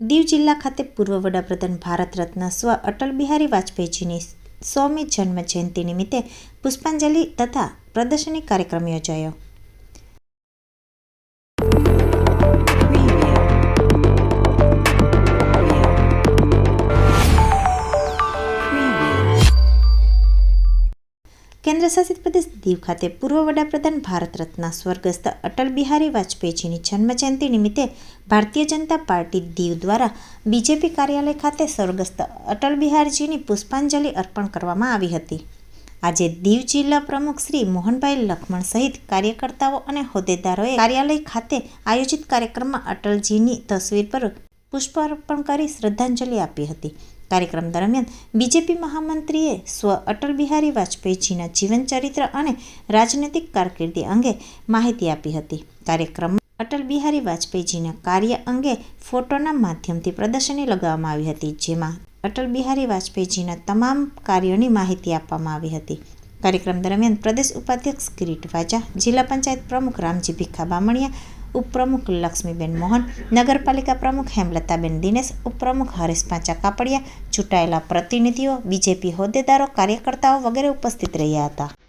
દીવ જિલ્લા ખાતે પૂર્વ વડાપ્રધાન ભારત રત્ન સ્વ અટલ બિહારી વાજપેયીજીની સોમી જન્મ જયંતિ નિમિત્તે પુષ્પાંજલિ તથા પ્રદર્શની કાર્યક્રમ યોજાયો. કેન્દ્રશાસિત પ્રદેશ દીવ ખાતે પૂર્વ વડાપ્રધાન ભારત રત્ન સ્વર્ગસ્થ અટલ બિહારી વાજપેયીજીની જન્મજયંતિ નિમિત્તે ભારતીય જનતા પાર્ટી દીવ દ્વારા બીજેપી કાર્યાલય ખાતે સ્વર્ગસ્થ અટલ બિહારીજીની પુષ્પાંજલિ અર્પણ કરવામાં આવી હતી. આજે દીવ જિલ્લા પ્રમુખ શ્રી મોહનભાઈ લખમણ સહિત કાર્યકર્તાઓ અને હોદ્દેદારોએ કાર્યાલય ખાતે આયોજિત કાર્યક્રમમાં અટલજીની તસવીર પર પુષ્પ અર્પણ કરી શ્રદ્ધાંજલિ આપી હતી. કાર્યક્રમ દરમિયાન બીજેપી મહામંત્રીએ સ્વ અટલ બિહારી વાજપેયીજીના જીવનચરિત્ર અને રાજનૈતિક કારકિર્દી અંગે માહિતી આપી હતી. કાર્યક્રમ અટલ બિહારી વાજપેયીજીના કાર્ય અંગે ફોટોના માધ્યમથી પ્રદર્શની લગાવવામાં આવી હતી, જેમાં અટલ બિહારી વાજપેયીજીના તમામ કાર્યોની માહિતી આપવામાં આવી હતી. કાર્યક્રમ દરમિયાન પ્રદેશ ઉપાધ્યક્ષ કિરીટ વાજા, જિલ્લા પંચાયત પ્રમુખ રામજી ભીખા બામણિયા ઉપપ્રમુખ લક્ષ્મીબેન મોહન, નગરપાલિકા પ્રમુખ હેમલતાબેન દિનેશ, ઉપપ્રમુખ હરેશ પાંચા કાપડિયા, ચૂંટાયેલા પ્રતિનિધિઓ, બીજેપી હોદ્દેદારો, કાર્યકર્તાઓ વગેરે ઉપસ્થિત રહ્યા હતા.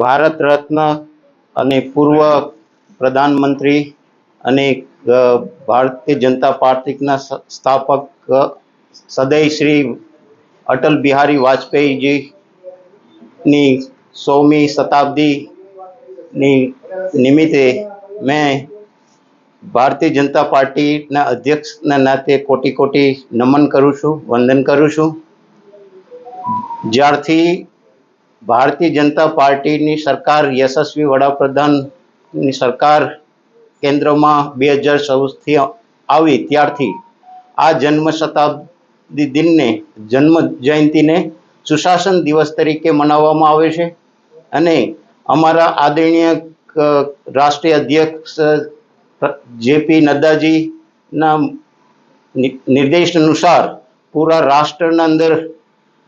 ભારત રત્ન અને પૂર્વ પ્રધાનમંત્રી અને ભારતીય જનતા પાર્ટીના સ્થાપક સદય શ્રી અટલ બિહારી વાજપેયીજીની સોમી શતાબ્દીની નિમિત્તે મેં ભારતીય જનતા પાર્ટીના અધ્યક્ષના નાતે કોટી કોટી નમન કરું છું, વંદન કરું છું. જ્યારથી ભારતીય જનતા પાર્ટીની સરકાર, યશસ્વી વડાપ્રધાનની સરકાર કેન્દ્રમાં બે હજાર ચૌદથી આવી. ત્યારથી આ જન્મ શતાબ્દી દિનને જન્મ જયંતિને સુશાસન દિવસ તરીકે મનાવવામાં આવે છે અને અમારા આદરણીય રાષ્ટ્રીય અધ્યક્ષ જેપી નડ્ડાજીના નિર્દેશ અનુસાર પૂરા રાષ્ટ્રના અંદર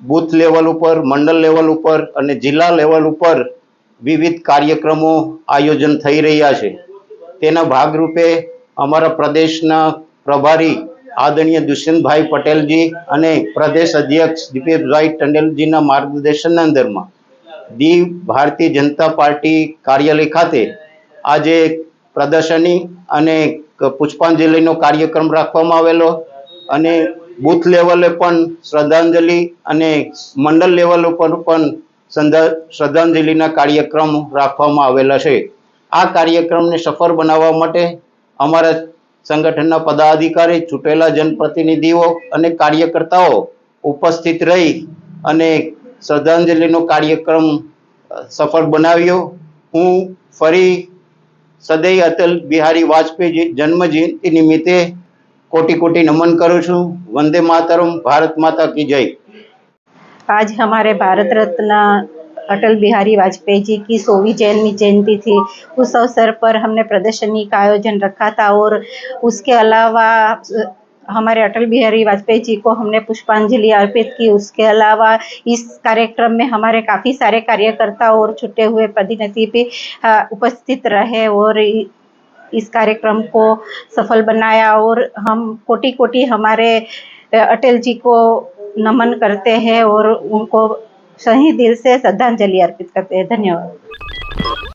બૂથ લેવલ ઉપર, મંડળ લેવલ ઉપર અને જિલ્લા લેવલ ઉપર વિવિધ કાર્યક્રમો આયોજન થઈ રહ્યા છે. તેના ભાગરૂપે અમારા પ્રદેશના પ્રભારી આદરણીય દુષ્યંતભાઈ પટેલજી અને પ્રદેશ અધ્યક્ષ દીપેશભાઈ ટંડેલજીના માર્ગદર્શનના અંદરમાં દીવ ભારતીય જનતા પાર્ટી કાર્યાલય ખાતે આજે પ્રદર્શની અને પુષ્પાંજલિનો કાર્યક્રમ રાખવામાં આવેલો અને બૂથ લેવલે પણ શ્રદ્ધાંજલિ અને મંડળ લેવલ ઉપર પણ શ્રદ્ધાંજલિના કાર્યક્રમ રાખવામાં આવેલા છે. આ કાર્યક્રમને સફળ બનાવવા માટે અમારા સંગઠનના પદાધિકારી, ચૂંટેલા જનપ્રતિનિધિઓ અને કાર્યકર્તાઓ ઉપસ્થિત રહી અને શ્રદ્ધાંજલિનો કાર્યક્રમ સફળ બનાવ્યો. હું ફરી સદૈ અટલ બિહારી વાજપેયી જન્મજયંતિ નિમિત્તે કોટી કોટી નમન કરું છું વંદે માતરમ ભારત માતા કી જય आज हमारे भारत रत्न अटल बिहारी वाजपेयी जी की सौवीं जन्मी जयंती थी उस अवसर पर हमने प्रदर्शनी का आयोजन रखा था और उसके अलावा अ, हमारे अटल बिहारी वाजपेयी जी को हमने पुष्पांजलि अर्पित की उसके अलावा इस कार्यक्रम में हमारे काफ़ी सारे कार्यकर्ता और छुटे हुए प्रतिनिधि भी अ, उपस्थित रहे और इ- इस कार्यक्रम को सफल बनाया और हम कोटि कोटि हमारे अटल जी को नमन करते हैं और उनको सही दिल से श्रद्धांजलि अर्पित करते हैं। धन्यवाद।